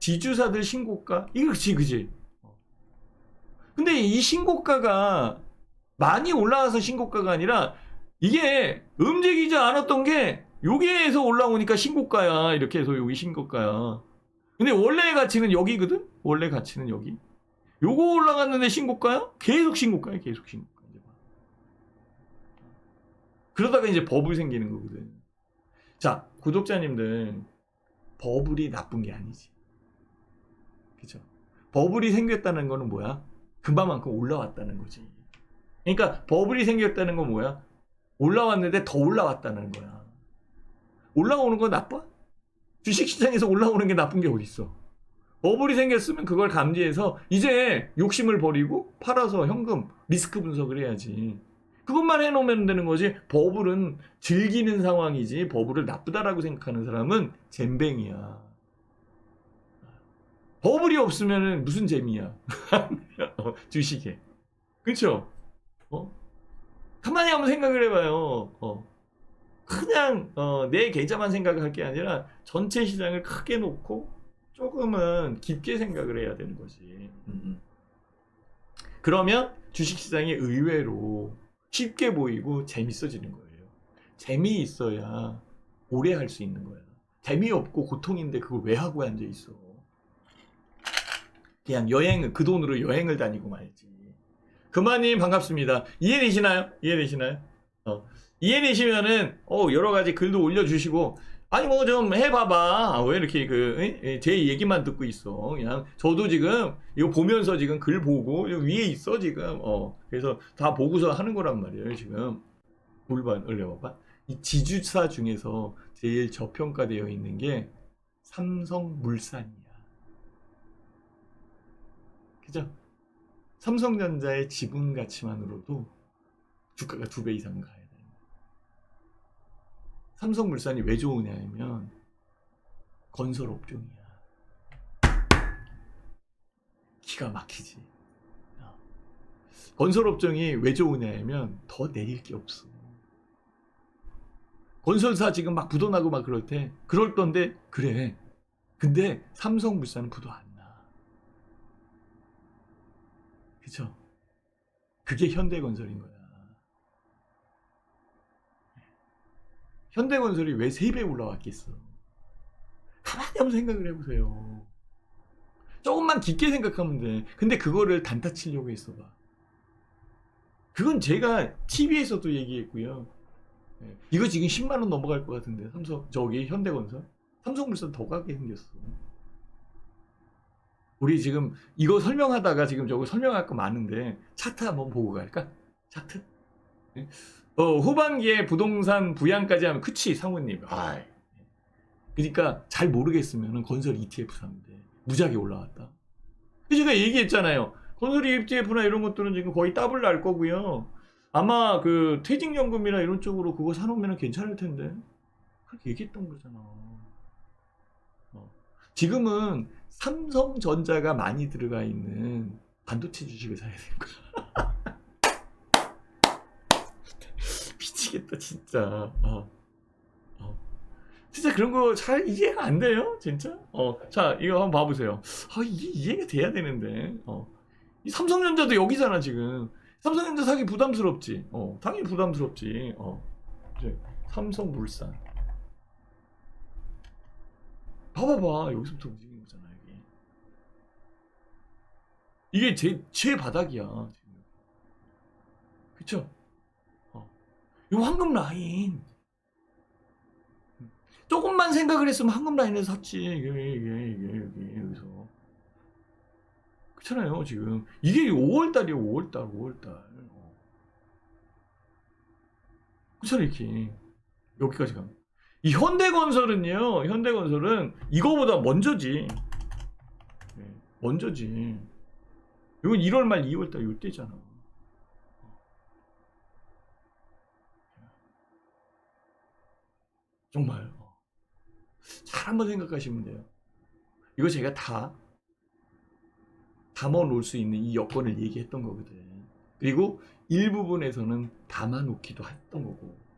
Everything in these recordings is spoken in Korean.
지주사들 신고가? 이거 그치, 그치. 근데 이 신고가가 많이 올라와서 신고가가 아니라 이게 움직이지 않았던 게 여기에서 올라오니까 신고가야. 이렇게 해서 여기 신고가야. 근데 원래 가치는 여기거든? 원래 가치는 여기. 요거 올라갔는데 신고가야? 계속 신고가야, 계속 신고가. 이제 봐. 그러다가 이제 버블 생기는 거거든. 자, 구독자님들, 버블이 나쁜 게 아니지. 그죠? 버블이 생겼다는 거는 뭐야? 그만큼 올라왔다는 거지. 그러니까 버블이 생겼다는 건 뭐야? 올라왔는데 더 올라왔다는 거야. 올라오는 건 나빠? 주식시장에서 올라오는 게 나쁜 게 어딨어? 버블이 생겼으면 그걸 감지해서 이제 욕심을 버리고 팔아서 현금 리스크 분석을 해야지. 그것만 해놓으면 되는 거지. 버블은 즐기는 상황이지. 버블을 나쁘다라고 생각하는 사람은 잼뱅이야. 버블이 없으면 무슨 재미야? 어, 주식에. 그쵸? 어? 가만히 한번 생각을 해봐요. 어. 그냥 어, 내 계좌만 생각할 게 아니라 전체 시장을 크게 놓고 조금은 깊게 생각을 해야 되는 거지. 음, 음. 그러면 주식시장이 의외로 쉽게 보이고 재밌어지는 거예요. 재미있어야 오래 할 수 있는 거야. 재미없고 고통인데 그걸 왜 하고 앉아 있어? 그냥 여행을 그 돈으로 여행을 다니고 말지. 그만님 반갑습니다. 이해되시나요? 이해되시나요? 어. 이해되시면은 어 여러 가지 글도 올려주시고 아니 뭐 좀 해봐봐 왜 이렇게 그 제 얘기만 듣고 있어 그냥 저도 지금 이거 보면서 지금 글 보고 위에 있어 지금 어 그래서 다 보고서 하는 거란 말이에요 지금 물반 올려봐봐 이 지주사 중에서 제일 저평가되어 있는 게 삼성물산이야 그죠 삼성전자의 지분 가치만으로도 주가가 두 배 이상 가야 돼. 삼성물산이 왜 좋으냐면 건설 업종이야. 기가 막히지. 어. 건설 업종이 왜 좋으냐면 더 내릴 게 없어. 건설사 지금 막 부도나고 막 그럴 때 그럴 던데 그래. 근데 삼성물산은 부도 안 나. 그죠? 그게 현대건설인 거야. 현대건설이 왜 3배 올라왔겠어? 가만히 한번 생각을 해보세요. 조금만 깊게 생각하면 돼. 근데 그거를 단타 치려고 했어 봐. 그건 제가 TV에서도 얘기했고요. 예, 이거 지금 10만원 넘어갈 것 같은데, 삼성, 저기 현대건설? 삼성물산 더 가게 생겼어. 우리 지금 이거 설명하다가 지금 저거 설명할 거 많은데, 차트 한번 보고 갈까? 차트? 예? 어, 후반기에 부동산 부양까지 하면 그치 상우님. 아, 그러니까 잘 모르겠으면 건설 ETF 돼. 무지하게 올라왔다. 그 제가 얘기했잖아요. 건설 ETF나 이런 것들은 지금 거의 더블 날 거고요. 아마 그 퇴직연금이나 이런 쪽으로 그거 사놓으면 괜찮을 텐데. 그렇게 얘기했던 거잖아. 어. 지금은 삼성전자가 많이 들어가 있는 반도체 주식을 사야 될 거야. 미치겠다 진짜. 어. 어. 진짜 그런 거 잘 이해가 안 돼요, 진짜. 어, 자 이거 한번 봐보세요. 아 이게 이해가 돼야 되는데. 어. 이 삼성전자도 여기잖아 지금. 삼성전자 사기 부담스럽지. 어, 당연히 부담스럽지. 어. 삼성물산. 봐봐봐 여기서부터 움직이는 거잖아 여기. 이게 제, 제 바닥이야 지금. 그쵸? 이 황금 라인. 조금만 생각을 했으면 황금 라인에서 샀지. 이게, 이게, 이게, 이게, 여기서. 그렇잖아요, 지금. 이게 5월달이에요, 5월달, 5월달. 그렇잖아요, 이렇게. 여기까지 가면. 이 현대건설은요, 현대건설은 이거보다 먼저지. 네, 먼저지. 이건 1월 말 2월 달 이때잖아. 정말 잘 한번 생각하시면 돼요. 이거 제가 다 담아 놓을 수 있는 이 여건을 얘기했던 거거든. 그리고 일부분에서는 담아 놓기도 했던 거고.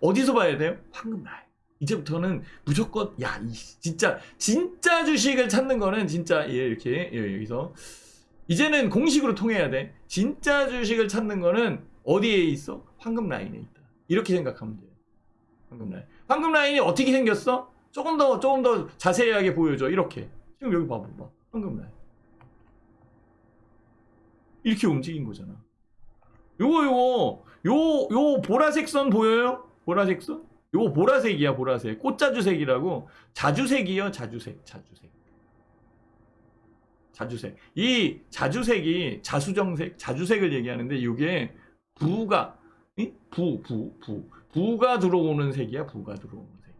어디서 봐야 돼요? 황금 라인. 이제부터는 무조건 야, 이 진짜 진짜 주식을 찾는 거는 진짜 예, 이렇게 예, 여기서 이제는 공식으로 통해야 돼. 진짜 주식을 찾는 거는 어디에 있어? 황금 라인에 있다. 이렇게 생각하면 돼요. 황금 라인. 황금 라인이 어떻게 생겼어? 조금 더 조금 더 자세하게 보여줘. 이렇게. 지금 여기 봐봐 봐. 황금 라인. 이렇게 움직인 거잖아. 요거 요거 요 요 보라색 선 보여요? 보라색 선? 요거 보라색이야 보라색. 꽃자주색이라고 자주색이요 자주색 자주색. 자주색. 이 자주색이 자수정색, 자주색을 얘기하는데 이게 부가 이? 부, 부, 부. 부 가 들어오는 색이야, 부가 들어오는 색.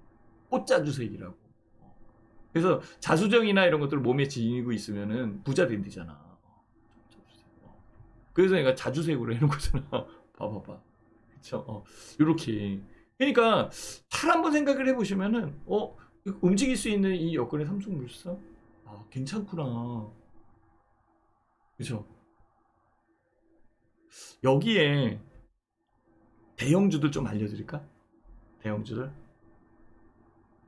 꽃자주색이라고. 그래서 자수정이나 이런 것들 몸에 지니고 있으면은 부자 된대잖아. 그래서 내가 자주색으로 해놓은 거잖아. 봐봐봐. 그쵸? 어, 요렇게. 그러니까, 잘 한번 생각을 해보시면은, 어, 움직일 수 있는 이 여건의 삼성물산? 아, 괜찮구나. 그죠? 여기에 대형주들 좀 알려드릴까? 대형주들.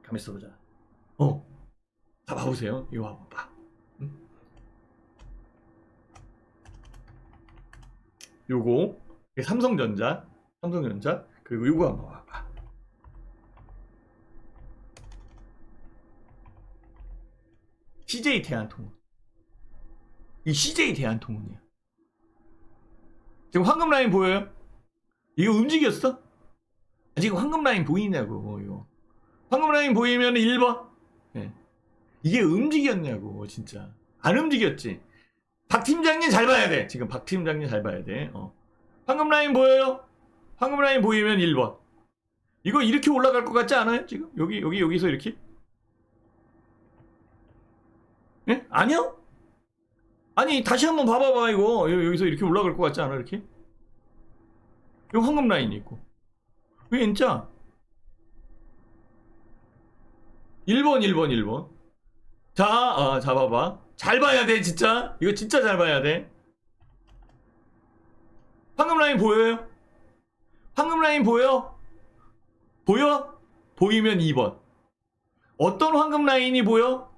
가만 있어보자. 어. 다 봐보세요. 이거 봐봐. 응? 요거. 삼성전자. 삼성전자. 그리고 요거 한번 봐봐. CJ 대한통운. 이 CJ 대한통운이야. 지금 황금 라인 보여요? 이거 움직였어? 아, 지금 황금 라인 보이냐고, 이거. 황금 라인 보이면 1번? 예. 이게 움직였냐고, 진짜. 안 움직였지? 박 팀장님 잘 봐야 돼. 지금 박 팀장님 잘 봐야 돼. 어. 황금 라인 보여요? 황금 라인 보이면 1번. 이거 이렇게 올라갈 것 같지 않아요? 지금? 여기, 여기, 여기서 이렇게? 예? 아니요? 아니 다시 한번 봐봐봐 이거 여- 여기서 이렇게 올라갈 것 같지 않아 이렇게? 이거 황금 라인이 있고 왜 N자? 1번 1번 1번 자 아, 잡아봐 잘 봐야 돼 진짜 이거 진짜 잘 봐야 돼 황금 라인 보여요? 황금 라인 보여? 보여? 보이면 2번 어떤 황금 라인이 보여?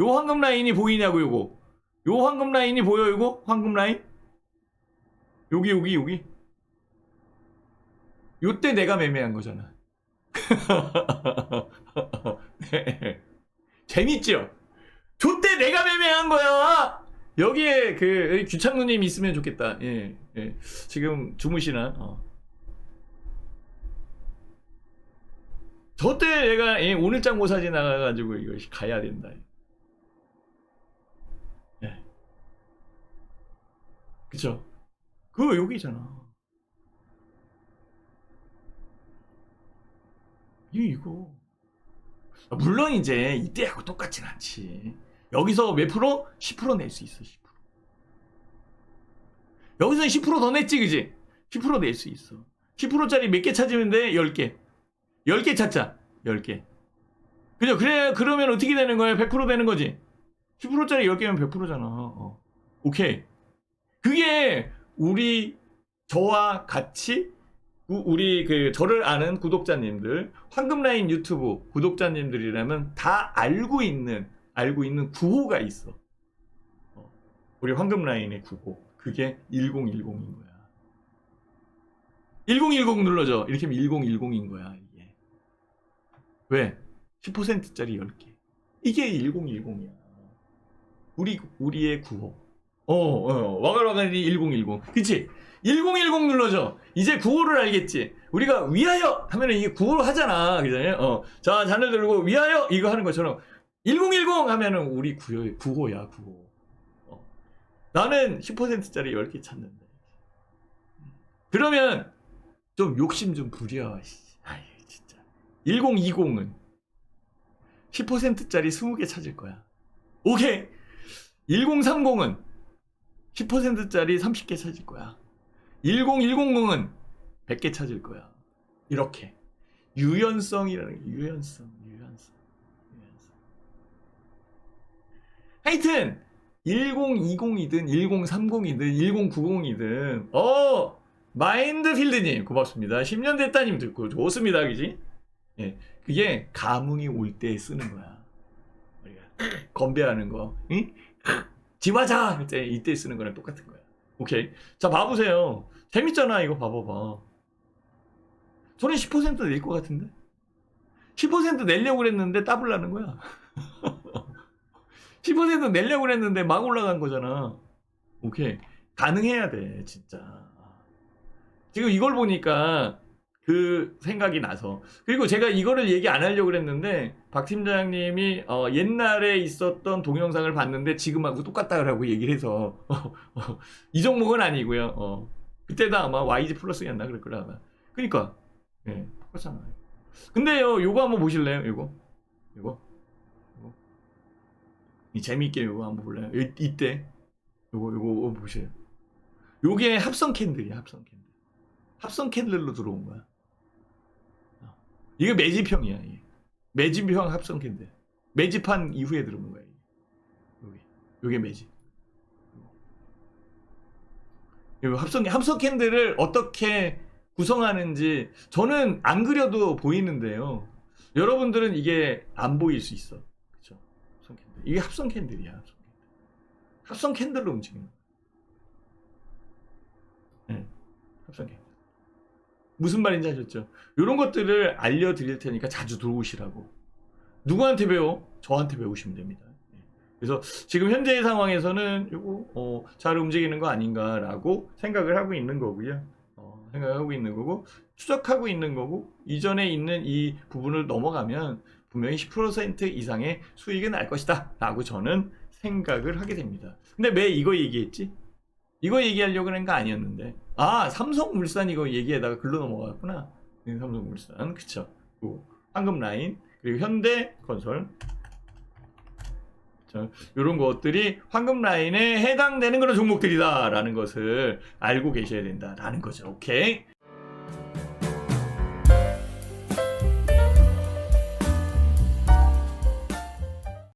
요 황금 라인이 보이냐고 요거? 요 황금 라인이 보여 이거? 황금 라인? 여기 여기 여기. 요때 내가 매매한 거잖아. 네. 재밌죠? 저때 내가 매매한 거야! 여기에 그 여기 규창누님 있으면 좋겠다. 예, 예. 지금 주무시나? 어. 저때 내가 예, 오늘 장 모사지 나가가지고 이거 가야 된다 그쵸? 그거 여기잖아. 이 이거. 아, 물론 이제 이때하고 똑같진 않지. 여기서 몇 프로? 10%낼 수 있어. 10%. 여기서는 10%더 냈지, 그지? 10%낼 수 있어. 10%짜리 몇 개 찾으면 돼? 10개. 10개 찾자. 10개. 그죠? 그래, 그러면 어떻게 되는 거야? 100% 되는 거지? 10%짜리 10개면 100%잖아. 어. 오케이. 그게 우리 저와 같이 우- 우리 그 저를 아는 구독자님들 황금라인 유튜브 구독자님들이라면 다 알고 있는 알고 있는 구호가 있어. 어, 우리 황금라인의 구호 그게 1010인 거야. 1010 눌러줘. 이렇게 하면 1010인 거야 이게. 왜? 10%짜리 10개. 이게 1010이야. 우리 우리의 구호. 어, 어, 와갈와갈이 1010. 그치? 1010 눌러줘. 이제 구호를 알겠지? 우리가 위하여! 하면은 이게 구호를 하잖아. 그잖아요? 어. 자, 잔을 들고 위하여! 이거 하는 것처럼 1010 하면은 우리 구호, 구호야, 구호. 어. 나는 10%짜리 10개 찾는데. 그러면 좀 욕심 좀 부려. 씨. 아이, 진짜. 1020은 10%짜리 20개 찾을 거야. 오케이. 1030은 10%짜리 30개 찾을 거야. 10100은 100개 찾을 거야. 이렇게. 유연성이라는 게 유연성, 유연성, 유연성. 하여튼 1020이든 1030이든 1090이든 어 마인드필드님 고맙습니다. 10년 됐다님 듣고 좋습니다, 그지? 예, 그게 감흥이 올 때 쓰는 거야. 우리가 건배하는 거, 응? 집하자 이때 이때 쓰는 거랑 똑같은 거야. 오케이. 자 봐보세요. 재밌잖아 이거 봐봐봐. 저는 10%낼 것 같은데. 10% 내려고 그랬는데 따블라는 거야. 10% 내려고 그랬는데 막 올라간 거잖아. 오케이. 가능해야 돼, 진짜. 지금 이걸 보니까 그 생각이 나서. 그리고 제가 이거를 얘기 안 하려고 그랬는데, 박 팀장님이 어, 옛날에 있었던 동영상을 봤는데 지금하고 똑같다라고 얘기를 해서, 어, 어, 이 종목은 아니고요. 어. 그때도 아마 YG 플러스였나 그럴 거라 아마. 그니까, 예, 똑같잖아요. 근데요, 요거 한번 보실래요? 요거? 요거? 요거? 이 재미있게 요거 한번 볼래요? 이, 이때. 요거, 요거 보세요. 요게 합성 캔들이야, 합성 캔들. 합성 캔들로 들어온 거야. 어. 이게 매집형이야, 이게. 매집형 합성 캔들. 매집한 이후에 들어온 거야, 이게. 요게. 매집. 요 합성, 합성 캔들을 어떻게 구성하는지 저는 안 그려도 보이는데요. 여러분들은 이게 안 보일 수 있어. 그쵸? 합성 캔들. 이게 합성 캔들이야, 합성 캔들. 합성 캔들로 움직이는. 네, 합성 캔들. 무슨 말인지 아셨죠? 이런 것들을 알려드릴 테니까 자주 들어오시라고. 누구한테 배워? 저한테 배우시면 됩니다. 예. 그래서 지금 현재의 상황에서는 이거 어, 잘 움직이는 거 아닌가라고 생각을 하고 있는 거고요. 어, 생각하고 있는 거고 추적하고 있는 거고 이전에 있는 이 부분을 넘어가면 분명히 10% 이상의 수익은 날 것이다라고 저는 생각을 하게 됩니다. 근데 왜 이거 얘기했지? 이거 얘기하려고 하는 거 아니었는데 아 삼성물산 이거 얘기하다가 글로 넘어갔구나. 네, 삼성물산. 그쵸. 황금라인 그리고 현대건설 이런 것들이 황금 라인에 해당되는 그런 종목들이다라는 것을 알고 계셔야 된다라는 거죠. 오케이